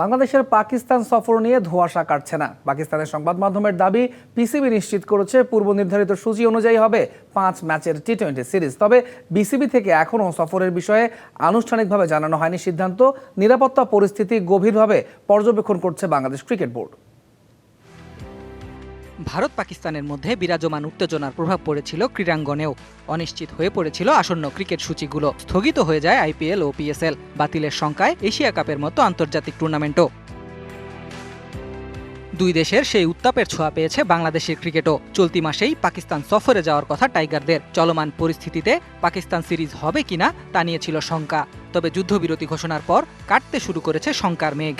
বাংলাদেশের পাকিস্তান সফর নিয়ে ধোঁয়াশা কাটছে না। পাকিস্তানের সংবাদ মাধ্যমের দাবি পিসিবি নিশ্চিত করেছে পূর্ব নির্ধারিত সূচি অনুযায়ী হবে পাঁচ ম্যাচের টি টোয়েন্টি সিরিজ। তবে বিসিবি থেকে এখনও সফরের বিষয়ে আনুষ্ঠানিকভাবে জানানো হয়নি সিদ্ধান্ত। নিরাপত্তা পরিস্থিতি গভীরভাবে পর্যবেক্ষণ করছে বাংলাদেশ ক্রিকেট বোর্ড। ভারত পাকিস্তানের মধ্যে বিরাজমান উত্তেজনার প্রভাব পড়েছিল ক্রীড়াঙ্গনেও। অনিশ্চিত হয়ে পড়েছিল আসন্ন ক্রিকেট সূচিগুলো। স্থগিত হয়ে যায় আইপিএল ও পিএসএল। বাতিলের শঙ্কায় এশিয়া কাপের মতো আন্তর্জাতিক টুর্নামেন্টও। দুই দেশের সেই উত্তাপের ছোঁয়া পেয়েছে বাংলাদেশের ক্রিকেটও। চলতি মাসেই পাকিস্তান সফরে যাওয়ার কথা টাইগারদের। চলমান পরিস্থিতিতে পাকিস্তান সিরিজ হবে কিনা তা নিয়ে ছিল শঙ্কা। তবে যুদ্ধবিরতি ঘোষণার পর কাটতে শুরু করেছে শঙ্কার মেঘ।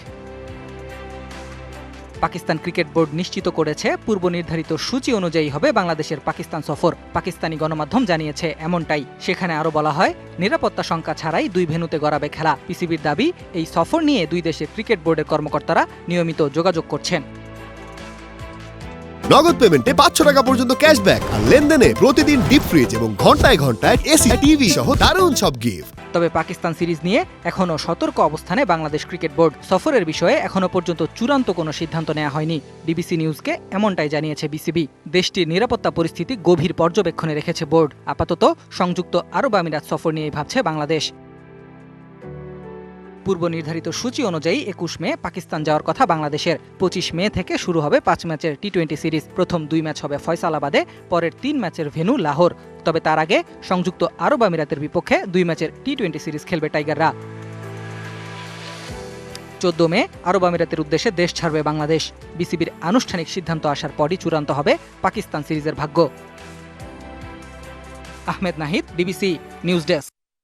পাকিস্তান ক্রিকেট বোর্ড নিশ্চিত করেছে পূর্ব নির্ধারিত সূচি অনুযায়ী হবে বাংলাদেশের পাকিস্তান সফর। পাকিস্তানি গণমাধ্যম জানিয়েছে, এমনটাই। সেখানে আরও বলা হয়, নিরাপত্তা শঙ্কা ছাড়াই দুই ভেন্যুতে গড়াবে খেলা। পিসিবির দাবি, এই সফর নিয়ে দুই দেশের ক্রিকেট বোর্ডের কর্মকর্তারা নিয়মিত যোগাযোগ করছেন। নগদ পেমেন্টে পাঁচশো টাকা পর্যন্ত ক্যাশব্যাক আর লেনদেনে প্রতিদিন ডিপ ফ্রিজ এবং ঘন্টায় ঘন্টায় এসি, টিভি সহ দারুণ সব গিফট তবে পাকিস্তান সিরিজ নিয়ে এখনও সতর্ক অবস্থানে বাংলাদেশ ক্রিকেট বোর্ড। সফরের বিষয়ে এখনও পর্যন্ত চূড়ান্ত কোনো সিদ্ধান্ত নেওয়া হয়নি। ডিবিসি নিউজকে এমনটাই জানিয়েছে বিসিবি। দেশটির নিরাপত্তা পরিস্থিতি গভীর পর্যবেক্ষণে রেখেছে বোর্ড। আপাতত সংযুক্ত আরব আমিরাত সফর নিয়েই ভাবছে বাংলাদেশ। পূর্ব নির্ধারিত সূচি অনুযায়ী একুশ মে পাকিস্তান যাওয়ার কথা বাংলাদেশের। পঁচিশ মে থেকে শুরু হবে পাঁচ ম্যাচের টি টোয়েন্টি সিরিজ। প্রথম দুই ম্যাচ হবে ফয়সালাবাদে, পরের তিন ম্যাচের ভেন্যু লাহোর। তবে তার আগে সংযুক্ত আরব আমিরাতের বিপক্ষে দুই ম্যাচের টি টোয়েন্টি সিরিজ খেলবে টাইগাররা। চোদ্দ মে আরব আমিরাতের উদ্দেশ্যে দেশ ছাড়বে বাংলাদেশ। বিসিবির আনুষ্ঠানিক সিদ্ধান্ত আসার পরই চূড়ান্ত হবে পাকিস্তান সিরিজের ভাগ্য। Ahmed Nahid DBC news desk.